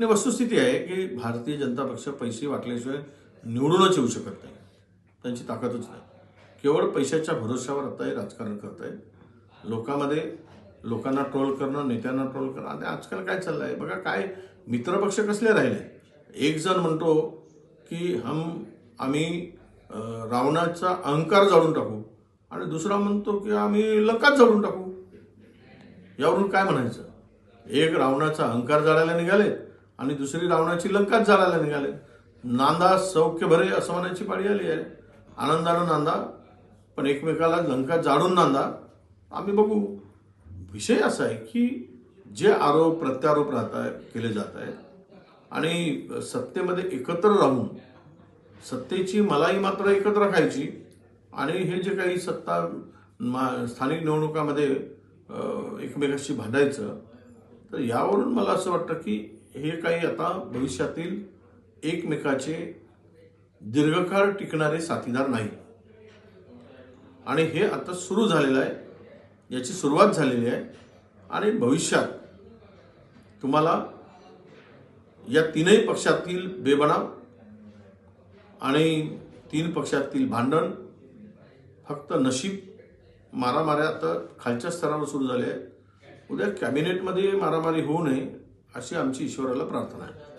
आणि वस्तुस्थिती आहे की भारतीय जनता पक्ष पैसे वाटल्याशिवाय निवडूनच येऊ शकत नाही त्यांची ताकदच नाही केवळ पैशाच्या भरोश्यावर आता हे राजकारण करत आहे लोकांमध्ये लोकांना ट्रोल करणं नेत्यांना ट्रोल करणं आणि आजकाल काय चाललं आहे बघा काय मित्रपक्ष कसले राहिले एक जण म्हणतो की हम आम्ही रावणाचा अहंकार जाळून टाकू आणि दुसरा म्हणतो की आम्ही लंकाच जाळून टाकू यावरून काय म्हणायचं एक रावणाचा अहंकार जाळायला निघाले आणि दुसरी रावणाची लंकाच जाळायला निघाले. नांदा सौख्य भरे असं म्हणायची पाळी आली आहे. आनंदानं नांदा पण एकमेकाला लंका जाळून नांदा. आम्ही बघू. विषय असा आहे की जे आरोप प्रत्यारोप राहत आहे केले जात आहेत आणि सत्तेमध्ये एकत्र राहून सत्तेची मलाई मात्र एकत्र खायची आणि हे जे काही सत्ता मा- स्थानिक निवडणुकामध्ये एकमेकाशी भांडायचं तर यावरून मला असं वाटतं की हे काही आता भविष्यातील एकमेकाचे दीर्घकाळ टिकणारे साथीदार नाही. आणि हे आता सुरू झालेलं आहे. याची सुरुवात झालेली आहे. आणि भविष्यात तुम्हाला या तीनही पक्षातील बेबनाव आणि तीन पक्षातील भांडण फक्त नशीब मारामाऱ्या आता खालच्या स्तरावर सुरू झाले आहेत. उद्या कॅबिनेटमध्ये मारामारी होऊ नये. अशी आमची ईश्वराला प्रार्थना आहे.